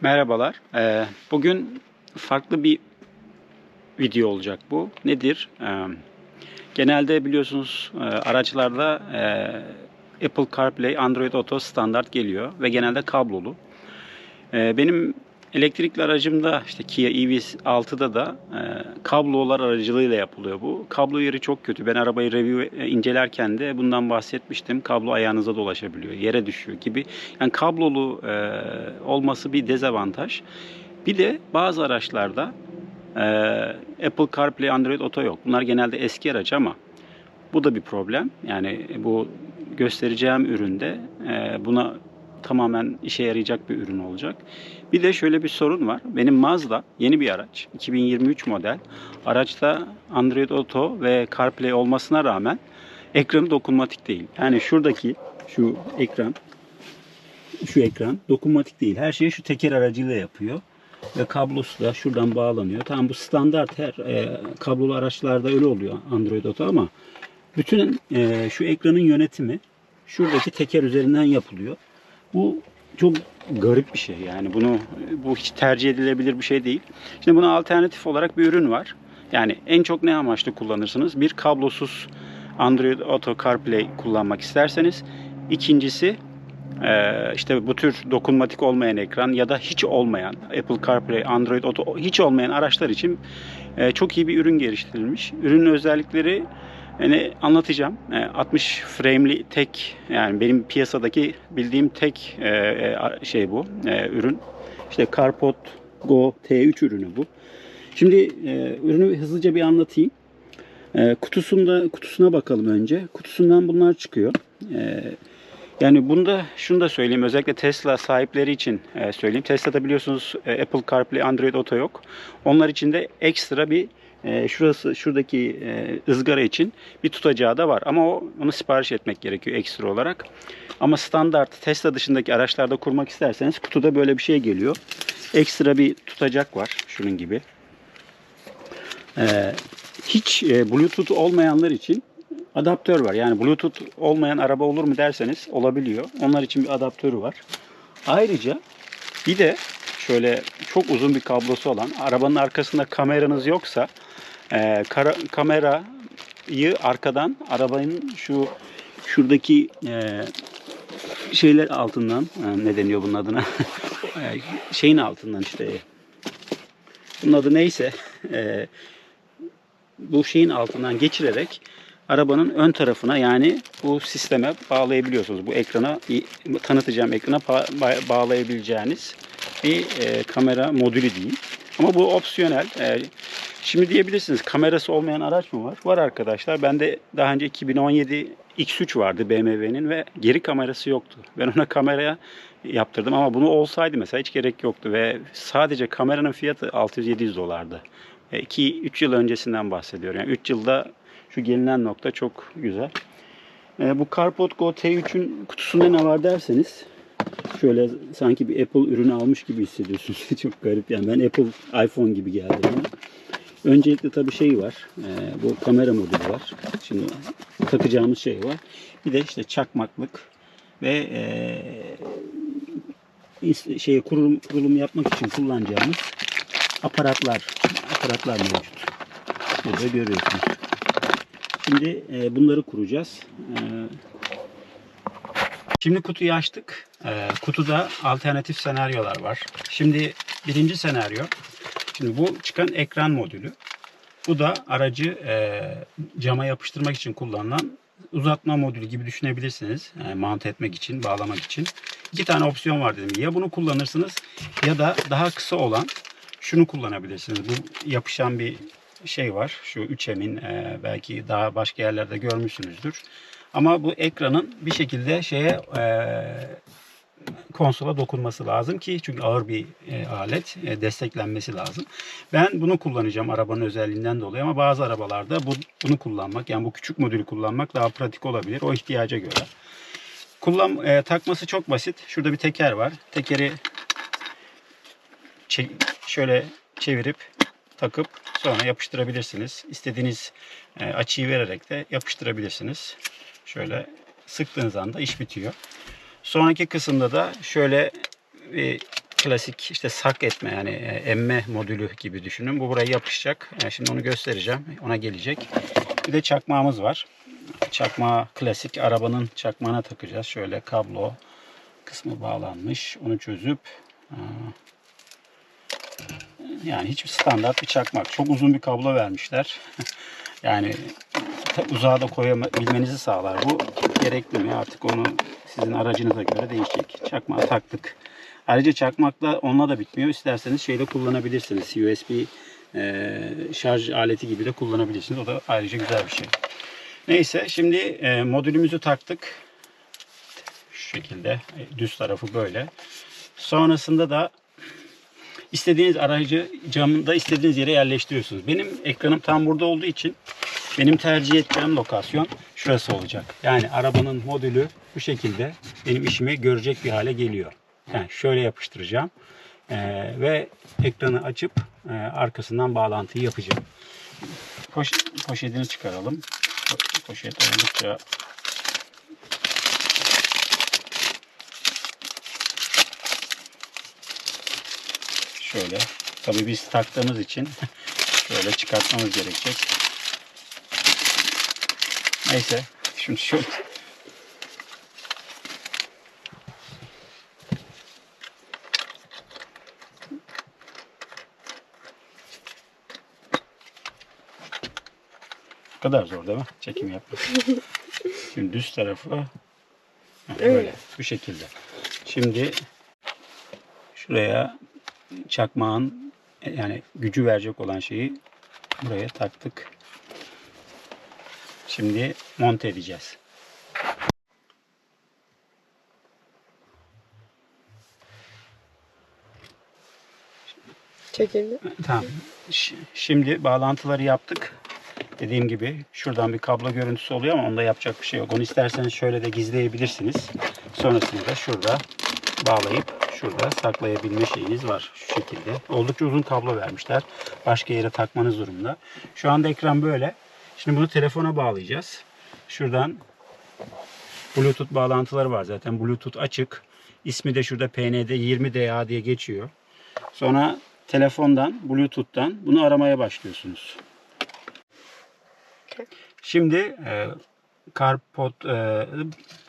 Merhabalar. Ee, bugün farklı bir video olacak bu. Nedir? Ee, genelde biliyorsunuz e, araçlarda e, Apple CarPlay, Android Auto standart geliyor ve genelde kablolu. Ee, benim elektrikli aracımda işte Kia EV6'da da e, kablolar aracılığıyla yapılıyor bu. Kablo yeri çok kötü. Ben arabayı review e, incelerken de bundan bahsetmiştim. Kablo ayağınıza dolaşabiliyor, yere düşüyor gibi. Yani kablolu e, olması bir dezavantaj. Bir de bazı araçlarda e, Apple CarPlay, Android Auto yok. Bunlar genelde eski araç ama bu da bir problem. Yani bu göstereceğim üründe e, buna tamamen işe yarayacak bir ürün olacak. Bir de şöyle bir sorun var. Benim Mazda yeni bir araç. 2023 model. Araçta Android Auto ve CarPlay olmasına rağmen ekranı dokunmatik değil. Yani şuradaki şu ekran şu ekran dokunmatik değil. Her şeyi şu teker aracıyla yapıyor. Ve kablosu da şuradan bağlanıyor. Tamam bu standart her e, kablolu araçlarda öyle oluyor Android Auto ama bütün e, şu ekranın yönetimi şuradaki teker üzerinden yapılıyor. Bu çok garip bir şey yani bunu bu hiç tercih edilebilir bir şey değil. Şimdi buna alternatif olarak bir ürün var. Yani en çok ne amaçlı kullanırsınız? Bir kablosuz Android Auto CarPlay kullanmak isterseniz. İkincisi ee, işte bu tür dokunmatik olmayan ekran ya da hiç olmayan Apple CarPlay, Android Auto hiç olmayan araçlar için e, çok iyi bir ürün geliştirilmiş. Ürünün özellikleri yani anlatacağım. E, 60 frame'li tek yani benim piyasadaki bildiğim tek e, e, şey bu e, ürün. İşte CarPod Go T3 ürünü bu. Şimdi e, ürünü hızlıca bir anlatayım. E, kutusunda kutusuna bakalım önce. Kutusundan bunlar çıkıyor. E, yani bunda şunu da söyleyeyim özellikle Tesla sahipleri için e, söyleyeyim. Tesla'da biliyorsunuz e, Apple CarPlay, Android Auto yok. Onlar için de ekstra bir e, şurası şuradaki e, ızgara için bir tutacağı da var. Ama o onu sipariş etmek gerekiyor ekstra olarak. Ama standart Tesla dışındaki araçlarda kurmak isterseniz kutuda böyle bir şey geliyor. Ekstra bir tutacak var şunun gibi. E, hiç Bluetooth olmayanlar için adaptör var. Yani Bluetooth olmayan araba olur mu derseniz olabiliyor. Onlar için bir adaptörü var. Ayrıca bir de şöyle çok uzun bir kablosu olan arabanın arkasında kameranız yoksa e, kara, kamerayı arkadan arabanın şu şuradaki e, şeyler altından e, ne deniyor bunun adına E, şeyin altından işte bunun adı neyse e, bu şeyin altından geçirerek arabanın ön tarafına yani bu sisteme bağlayabiliyorsunuz. Bu ekrana tanıtacağım ekrana ba- bağlayabileceğiniz bir e, kamera modülü diyeyim. Ama bu opsiyonel. E, şimdi diyebilirsiniz kamerası olmayan araç mı var? Var arkadaşlar. Bende daha önce 2017 X3 vardı BMW'nin ve geri kamerası yoktu. Ben ona kameraya yaptırdım ama bunu olsaydı mesela hiç gerek yoktu ve sadece kameranın fiyatı 600-700 dolardı. 2-3 yıl öncesinden bahsediyorum. Yani 3 yılda şu gelinen nokta çok güzel. E, bu CarPod Go T3'ün kutusunda ne var derseniz şöyle sanki bir Apple ürünü almış gibi hissediyorsunuz. çok garip yani ben Apple iPhone gibi geldi bana. Öncelikle tabii şey var. E, bu kamera modülü var. Şimdi takacağımız şey var. Bir de işte çakmaklık ve e, şey kurulum, kurulum yapmak için kullanacağımız aparatlar aparatlar mevcut. Burada görüyorsunuz. Şimdi e, bunları kuracağız. E, şimdi kutuyu açtık. E, kutuda alternatif senaryolar var. Şimdi birinci senaryo. Şimdi bu çıkan ekran modülü. Bu da aracı e, cama yapıştırmak için kullanılan uzatma modülü gibi düşünebilirsiniz. Yani mount etmek için, bağlamak için. İki tane opsiyon var dedim. Ya bunu kullanırsınız ya da daha kısa olan şunu kullanabilirsiniz. Bu yapışan bir şey var. Şu 3M'in e, belki daha başka yerlerde görmüşsünüzdür. Ama bu ekranın bir şekilde şeye e, konsola dokunması lazım ki çünkü ağır bir e, alet e, desteklenmesi lazım. Ben bunu kullanacağım arabanın özelliğinden dolayı ama bazı arabalarda bu, bunu kullanmak yani bu küçük modülü kullanmak daha pratik olabilir o ihtiyaca göre. Kullan e, takması çok basit. Şurada bir teker var. Tekeri şöyle çevirip takıp sonra yapıştırabilirsiniz. İstediğiniz e, açıyı vererek de yapıştırabilirsiniz. Şöyle sıktığınız anda iş bitiyor. Sonraki kısımda da şöyle bir klasik işte sak etme yani e, emme modülü gibi düşünün. Bu buraya yapışacak. Yani şimdi onu göstereceğim. Ona gelecek. Bir de çakmağımız var. Çakmağı klasik arabanın çakmağına takacağız. Şöyle kablo kısmı bağlanmış. Onu çözüp aa, yani hiçbir standart bir çakmak. Çok uzun bir kablo vermişler. yani uzağa da koyabilmenizi sağlar. Bu gerekli mi? Artık onu sizin aracınıza göre değişecek. Çakmağı taktık. Ayrıca çakmakla onunla da bitmiyor. İsterseniz şeyde kullanabilirsiniz. USB e, şarj aleti gibi de kullanabilirsiniz. O da ayrıca güzel bir şey. Neyse şimdi e, modülümüzü taktık. Şu şekilde e, düz tarafı böyle. Sonrasında da istediğiniz aracı camında istediğiniz yere yerleştiriyorsunuz. Benim ekranım tam burada olduğu için benim tercih edeceğim lokasyon şurası olacak. Yani arabanın modülü bu şekilde benim işimi görecek bir hale geliyor. Yani şöyle yapıştıracağım Ee, ve ekranı açıp e, arkasından bağlantıyı yapacağım. Poş- poşetini çıkaralım. Po- Poşet oldukça şöyle. Tabii biz taktığımız için şöyle çıkartmamız gerekecek. Neyse. Şimdi şöyle Bu kadar zor değil mi? Çekim yapmak. Şimdi düz tarafı böyle Öyle. bu şekilde. Şimdi şuraya çakmağın yani gücü verecek olan şeyi buraya taktık. Şimdi monte edeceğiz. Çekildi. Tamam. Şimdi bağlantıları yaptık. Dediğim gibi şuradan bir kablo görüntüsü oluyor ama onda yapacak bir şey yok. Onu isterseniz şöyle de gizleyebilirsiniz. Sonrasında da şurada bağlayıp şurada saklayabilme şeyiniz var. Şu şekilde. Oldukça uzun kablo vermişler. Başka yere takmanız durumunda. Şu anda ekran böyle. Şimdi bunu telefona bağlayacağız. Şuradan Bluetooth bağlantıları var zaten. Bluetooth açık. İsmi de şurada PND 20DA diye geçiyor. Sonra telefondan, Bluetooth'tan bunu aramaya başlıyorsunuz. Şimdi e, Carpod e,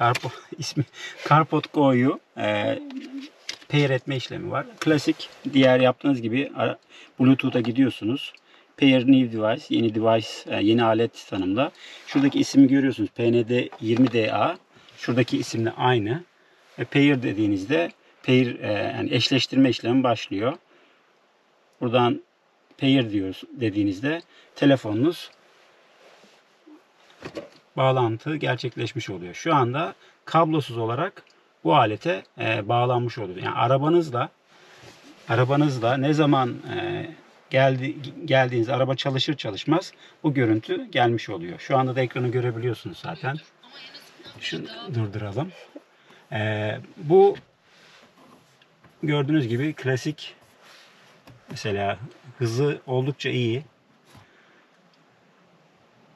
Carpo ismi Carpod Go'yu e, pair etme işlemi var. Klasik diğer yaptığınız gibi Bluetooth'a gidiyorsunuz. Pair new device, yeni device, e, yeni alet tanımla. Şuradaki ismi görüyorsunuz. PND 20DA. Şuradaki isimle aynı. Ve pair dediğinizde pair e, yani eşleştirme işlemi başlıyor. Buradan pair diyoruz dediğinizde telefonunuz bağlantı gerçekleşmiş oluyor. Şu anda kablosuz olarak bu alete e, bağlanmış oluyor. Yani arabanızla arabanızla ne zaman e, geldi geldiğiniz araba çalışır çalışmaz bu görüntü gelmiş oluyor. Şu anda da ekranı görebiliyorsunuz zaten. Şunu durduralım. E, bu gördüğünüz gibi klasik mesela hızı oldukça iyi.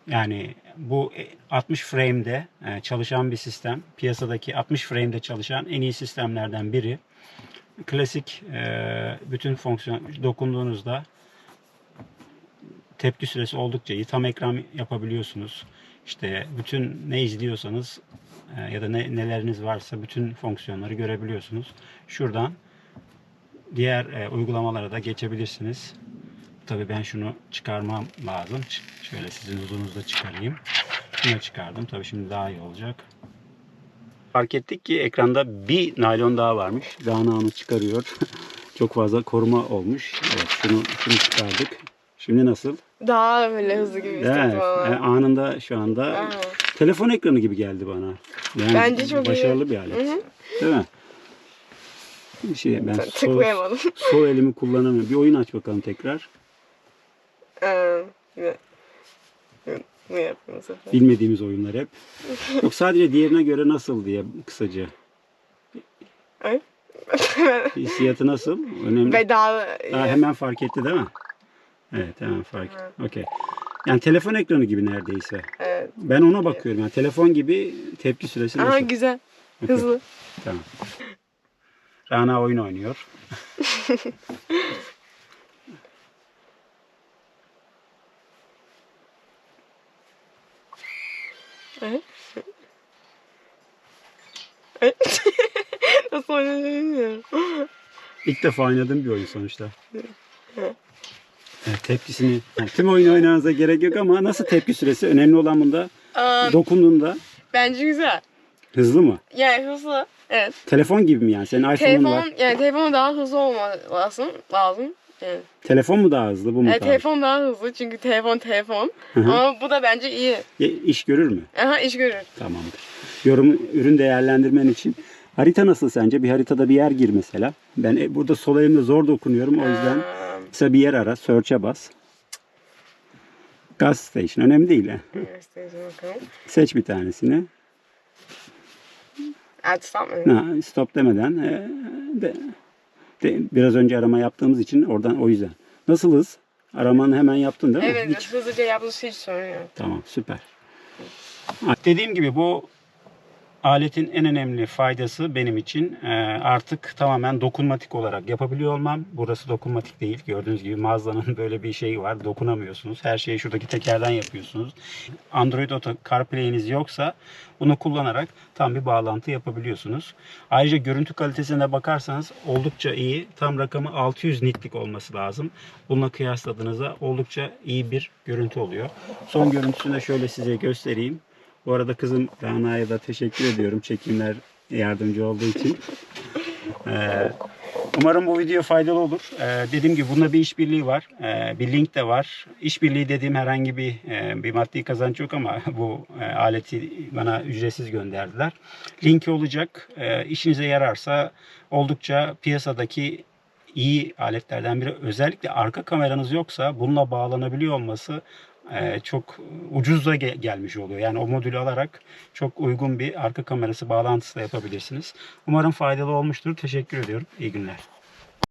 Yani bu 60 frame'de e, çalışan bir sistem. Piyasadaki 60 frame'de çalışan en iyi sistemlerden biri. Klasik e, bütün fonksiyon dokunduğunuzda tepki süresi oldukça iyi. Tam ekran yapabiliyorsunuz. İşte bütün ne izliyorsanız e, ya da ne, neleriniz varsa bütün fonksiyonları görebiliyorsunuz. Şuradan diğer e, uygulamalara da geçebilirsiniz. Tabii ben şunu çıkarmam lazım. Şöyle sizin huzurunuzda çıkarayım. Şunu çıkardım. Tabii şimdi daha iyi olacak. Fark ettik ki ekranda bir naylon daha varmış. Dağınağını çıkarıyor. Çok fazla koruma olmuş. Evet, şunu, şunu çıkardık. Şimdi nasıl? Daha böyle hızlı gibi Evet, hissettim ama. yani anında şu anda Aa. telefon ekranı gibi geldi bana. Yani Bence çok iyi. başarılı bir alet. Hı hı. Değil mi? Bir şey ben sol, Tıklayamadım. sol elimi kullanamıyorum. Bir oyun aç bakalım tekrar. Ee, Ne bu sefer? Bilmediğimiz oyunlar hep. Yok sadece diğerine göre nasıl diye kısaca. Ay. Hissiyatı nasıl? Önemli. Bedava. Ha, hemen fark etti değil mi? Evet hemen fark etti. Okey. Yani telefon ekranı gibi neredeyse. Evet. Ben ona bakıyorum. Yani telefon gibi tepki süresi Aha nasıl? güzel. Okey, Hızlı. Tamam. Rana oyun oynuyor. Evet. Evet. Nasıl oynadığını bilmiyorum. İlk defa oynadığım bir oyun sonuçta. Evet, tepkisini. Yani tüm oyun oynamanıza gerek yok ama nasıl tepki süresi? Önemli olan bunda Aa, dokunduğunda bence güzel. hızlı mı? Yani hızlı. Evet. Telefon gibi mi yani? Senin iPhone'un Telefon, var. yani telefon daha hızlı olması lazım. lazım. Yani. Telefon mu daha hızlı bu mu Evet, daha? telefon daha hızlı çünkü telefon telefon. Hı hı. Ama bu da bence iyi. Ye- İş görür mü? Aha iş görür. Tamamdır. Yorum ürün değerlendirmen için harita nasıl sence? Bir haritada bir yer gir mesela. Ben e, burada sol elimle zor dokunuyorum o yüzden Aa, mesela bir yer ara, search'e bas. Gas station önemli değil. he. Seç bir tanesini. Add stop? Ha, stop demeden e, de, de- biraz önce arama yaptığımız için oradan o yüzden. Nasıl hız? Aramanı hemen yaptın değil mi? Evet, Hiç- hızlıca yapması hiç sorun yok. Tamam süper. Ha, Dediğim gibi bu aletin en önemli faydası benim için e, artık tamamen dokunmatik olarak yapabiliyor olmam. Burası dokunmatik değil. Gördüğünüz gibi mağazanın böyle bir şeyi var. Dokunamıyorsunuz. Her şeyi şuradaki tekerden yapıyorsunuz. Android Auto CarPlay'iniz yoksa bunu kullanarak tam bir bağlantı yapabiliyorsunuz. Ayrıca görüntü kalitesine bakarsanız oldukça iyi. Tam rakamı 600 nitlik olması lazım. Bununla kıyasladığınızda oldukça iyi bir görüntü oluyor. Son görüntüsünü de şöyle size göstereyim. Bu arada kızım Rana'ya da teşekkür ediyorum çekimler yardımcı olduğu için. Ee, umarım bu video faydalı olur. Ee, dediğim gibi bunda bir işbirliği var. Ee, bir link de var. İşbirliği dediğim herhangi bir e, bir maddi kazanç yok ama bu e, aleti bana ücretsiz gönderdiler. Linki olacak. Ee, işinize yararsa oldukça piyasadaki iyi aletlerden biri. Özellikle arka kameranız yoksa bununla bağlanabiliyor olması e, çok ucuzda ge- gelmiş oluyor. Yani o modülü alarak çok uygun bir arka kamerası bağlantısı da yapabilirsiniz. Umarım faydalı olmuştur. Teşekkür ediyorum. İyi günler.